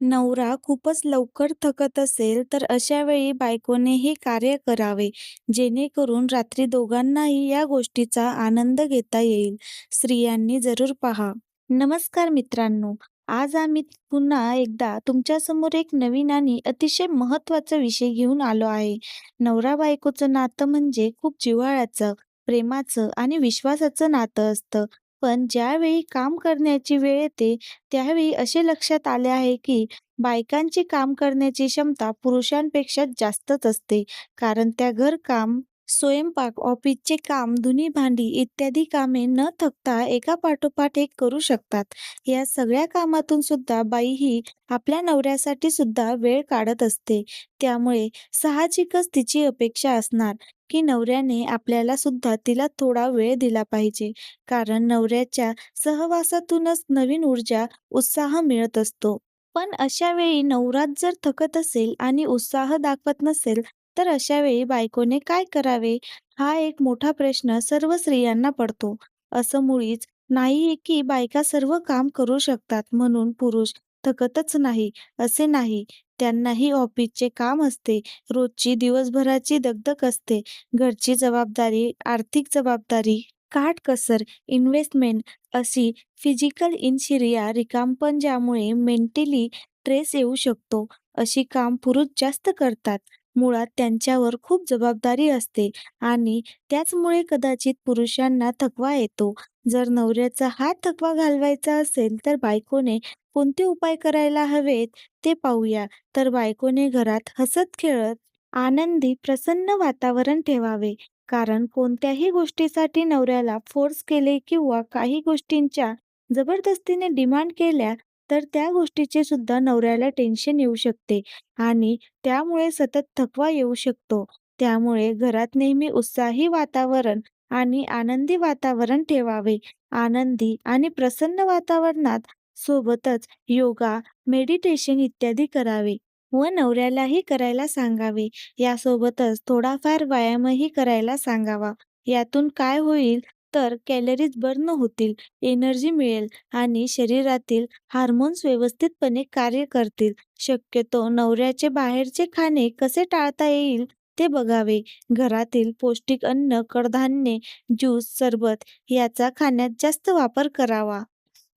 नवरा खूपच लवकर थकत असेल, तर अशा वेळी बायकोने हे कार्य करावे, जेणेकरून रात्री दोघांनाही या गोष्टीचा आनंद घेता येईल. स्त्रियांनी जरूर पहा. नमस्कार मित्रांनो, आज आम्ही पुन्हा एकदा तुमच्यासमोर एक नवीन आणि अतिशय महत्त्वाचा विषय घेऊन आलो आहे. नवरा-बायकोचं नातं म्हणजे खूप जिव्हाळ्याचं, प्रेमाचं आणि विश्वासाचं नातं असतं. पण ज्यावेळी काम करण्याची वेळ येते, त्यावेळी असे लक्षात आले आहे की बायकांची काम करण्याची क्षमता पुरुषांपेक्षा जास्तच असते. कारण त्या घरकाम, स्वयंपाक, ऑफिसचे काम, धुनी भांडी इत्यादी कामे न थकता एका पाठोपाठ एक करू शकतात. या सगळ्या कामातून सुद्धा बाई ही आपल्या नवऱ्यासाठी सुद्धा वेळ काढत असते. त्यामुळे साहजिकच तिची अपेक्षा असणार की नवऱ्याने आपल्याला सुद्धा तिला थोडा वेळ दिला पाहिजे. कारण नवऱ्याच्या सहवासातूनच नवीन ऊर्जा, उत्साह मिळत असतो. पण अशा वेळी नवरात जर थकत असेल आणि उत्साह दाखवत नसेल, तर अशा वेळी बायकोने काय करावे? हा एक मोठा प्रश्न सर्व स्त्रियांना पडतो. असं मुळीच नाहीये की बायका सर्व काम करू शकतात म्हणून पुरुष थकतच नाही, असे नाही. त्यांनाही ऑफिसचे काम असते, रोजची दिवसभराची दगदग असते, घरची जबाबदारी, आर्थिक जबाबदारी, काटकसर, इन्व्हेस्टमेंट अशी फिजिकल इनशिरिया रिकामपण ज्यामुळे मेंटली स्ट्रेस येऊ शकतो, अशी काम पुरुष जास्त करतात. मुळात त्यांच्यावर खूप जबाबदारी असते आणि त्याचमुळे कदाचित पुरुषांना थकवा येतो. जर नवऱ्याचा हा थकवा घालवायचा असेल, तर बायकोने कोणते उपाय करायला हवेत ते पाहूया. तर बायकोने घरात हसत-खेळत, आनंदी, प्रसन्न वातावरण ठेवावे. कारण कोणत्याही गोष्टीसाठी नवऱ्याला फोर्स केले किंवा काही गोष्टींच्या जबरदस्तीने डिमांड केल्या, तर त्या गोष्टीचे सुद्धा नवऱ्याला टेन्शन येऊ शकते आणि त्यामुळे सतत थकवा येऊ शकतो. त्यामुळे घरात नेहमी उत्साही वातावरण आणि आनंदी वातावरण ठेवावे. आनंदी आणि प्रसन्न वातावरणात सोबतच योगा, मेडिटेशन इत्यादी करावे व नवऱ्यालाही करायला सांगावे. यासोबतच थोडाफार व्यायामही करायला सांगावा. यातून काय होईल तर कॅलरीज बर्न होतील, एनर्जी मिळेल आणि शरीरातील हार्मोन्स व्यवस्थितपणे कार्य करतील. शक्यतो नवऱ्याचे बाहेरचे खाणे कसे टाळता येईल ते बघावे. घरातील पौष्टिक अन्न, कडधान्ये, ज्यूस, सरबत याचा खाण्यात जास्त वापर करावा.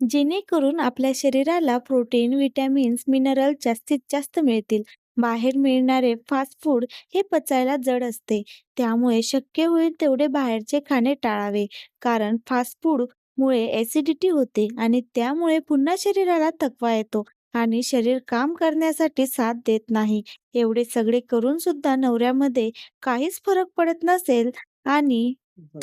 जेणेकरून आपल्या शरीराला प्रोटीन, व्हिटॅमिन्स, मिनरल जास्तीत जास्त मिळतील. बाहेर मिळणारे फास्ट फूड हे पचायला जड असते. त्यामुळे शक्य होईल तेवढे बाहेरचे खाणे टाळावे. कारण फास्ट फूडमुळे ॲसिडिटी होते आणि त्यामुळे पुन्हा शरीराला थकवा येतो आणि शरीर काम करण्यासाठी साथ देत नाही. एवढे सगळे करून सुद्धा नवऱ्यामध्ये काहीच फरक पडत नसेल आणि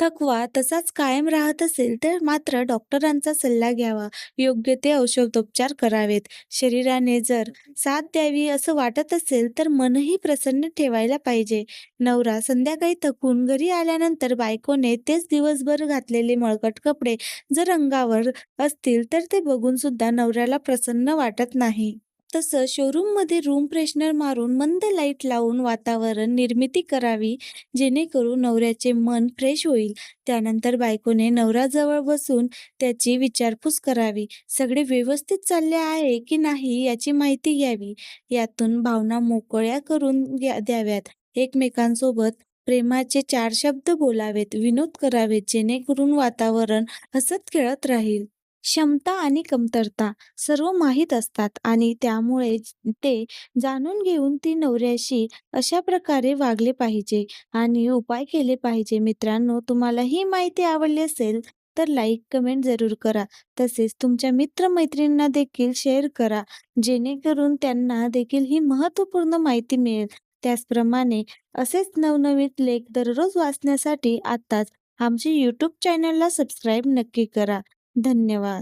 थकवा तसाच कायम राहत असेल, तर मात्र डॉक्टरांचा सल्ला घ्यावा. योग्य ते औषधोपचार करावेत. शरीराने जर साथ द्यावी असं वाटत असेल, तर मनही प्रसन्न ठेवायला पाहिजे. नवरा संध्याकाळी थकून घरी आल्यानंतर बायकोने तेच दिवसभर घातलेले मळकट कपडे जर अंगावर असतील, तर ते बघून सुद्धा नवऱ्याला प्रसन्न वाटत नाही. तसं शोरूममध्ये रूम फ्रेशनर मारून मंद लाइट लावून वातावरण निर्मिती करावी, जेणेकरून नवऱ्याचे मन फ्रेश होईल. त्यानंतर बायकोने नवराजवळ बसून त्याची विचारपूस करावी. सगळे व्यवस्थित चालले आहे की नाही याची माहिती घ्यावी. यातून भावना मोकळ्या करून द्याव्यात. एकमेकांसोबत प्रेमाचे चार शब्द बोलावेत, विनोद करावेत, जेणेकरून वातावरण हसत-खेळत राहील. क्षमता आणि कमतरता सर्व माहीत असतात आणि त्यामुळे ते जाणून घेऊन ती नवऱ्याशी अशा प्रकारे वागले पाहिजे आणि उपाय केले पाहिजे. मित्रांनो, तुम्हाला ही माहिती आवडली असेल तर लाईक, कमेंट जरूर करा. तसेच तुमच्या मित्र-मैत्रिणींना देखील शेअर करा, जेणेकरून त्यांना देखील ही महत्त्वपूर्ण माहिती मिळेल. त्याचप्रमाणे असेच नवनवीन लेख दररोज वाचण्यासाठी आत्ताच आमचे यूट्यूब चॅनलला सबस्क्राईब नक्की करा. धन्यवाद.